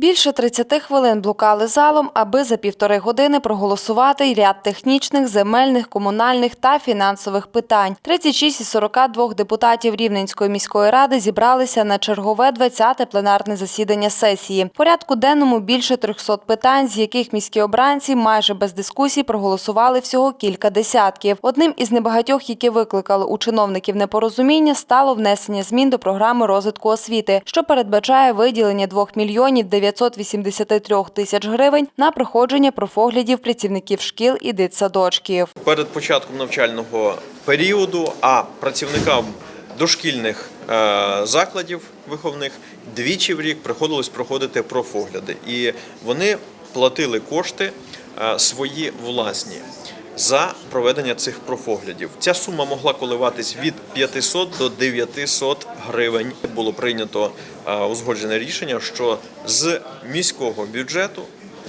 Більше 30 хвилин блукали залом, аби за півтори години проголосувати ряд технічних, земельних, комунальних та фінансових питань. 36 із 42 депутатів Рівненської міської ради зібралися на чергове 20-те пленарне засідання сесії. В порядку денному більше 300 питань, з яких міські обранці майже без дискусій проголосували всього кілька десятків. Одним із небагатьох, які викликали у чиновників непорозуміння, стало внесення змін до програми розвитку освіти, що передбачає виділення 2 мільйонів 983 тисяч гривень на проходження профоглядів працівників шкіл і дитсадочків. перед початком навчального періоду, а працівникам дошкільних е, закладів виховних двічі в рік приходилось проходити профогляди. І вони платили кошти е, свої власні. За проведення цих профоглядів ця сума могла коливатись від 500 до 900 гривень. Було прийнято е, узгоджене рішення, що з міського бюджету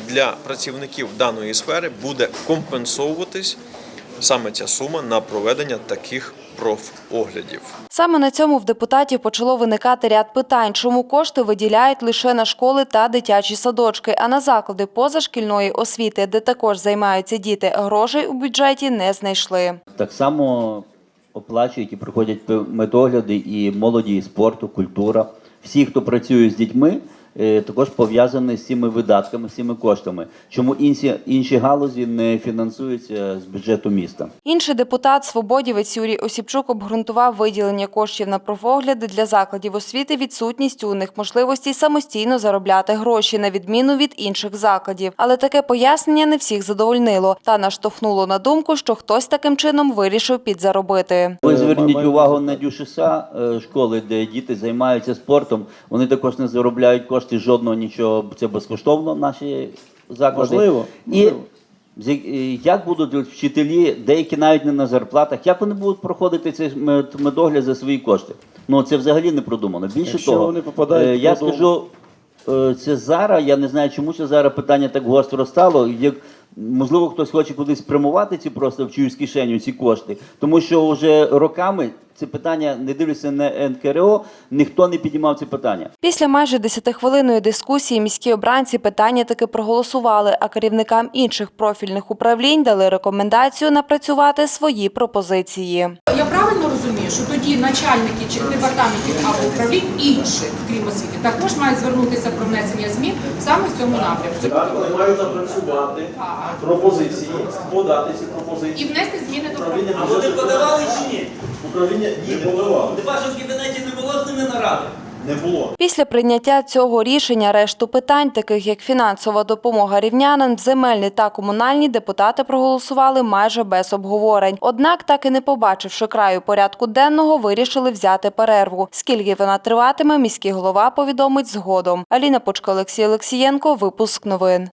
для працівників даної сфери буде компенсовуватись саме ця сума на проведення таких профоглядів. Саме на цьому в депутатів почало виникати ряд питань, чому кошти виділяють лише на школи та дитячі садочки, а на заклади позашкільної освіти, де також займаються діти, грошей у бюджеті не знайшли. Так само оплачують і проходять медогляди і молоді, і спорту, культура. Всі, хто працює з дітьми, також пов'язані з цими видатками, з цими коштами. Чому інші, інші галузі не фінансуються з бюджету міста? Інший депутат свободівець Юрій Осіпчук обґрунтував виділення коштів на профогляди для закладів освіти відсутністю у них можливості самостійно заробляти гроші на відміну від інших закладів. Але таке пояснення не всіх задовольнило та наштовхнуло на думку, що хтось таким чином вирішив підзаробити. Ви зверніть увагу на дюшиса е, школи, де діти займаються спортом. Вони також не заробляють кошти жодного нічого. Це безкоштовно наші заклади. Можливо, І можливо. е, як будуть вчителі, деякі навіть не на зарплатах, як вони будуть проходити цей медогляд за свої кошти? Ну це взагалі не продумано. Більше Якщо того, вони попадають е, я скажу. Е, Це зараз, я не знаю, чому це зараз питання так гостро стало. Як можливо, хтось хоче кудись спрямувати ці просто в чиюсь кишеню ці кошти, тому що вже роками це питання, не дивлюся на НКРО, ніхто не піднімав це питання. Після майже десятихвилинної дискусії міські обранці питання таки проголосували, а керівникам інших профільних управлінь дали рекомендацію напрацювати свої пропозиції. Я правильно розумію, що тоді начальники чи департаментів або управлінь інших, крім освіти, також мають звернутися про внесення змін саме в цьому напрямку Так, вони мають напрацювати пропозиції, подати ці і внести зміни до Управління. А вони подавали чи ні? Управління не подавали. У в кабінеті не було з ними наради? Не було. Після прийняття цього рішення решту питань, таких як фінансова допомога рівнянам, земельні та комунальні, депутати проголосували майже без обговорень. Однак, так і не побачивши краю порядку денного, вирішили взяти перерву. Скільки вона триватиме, міський голова повідомить згодом. Аліна Почка, Олексій Олексієнко, випуск новин.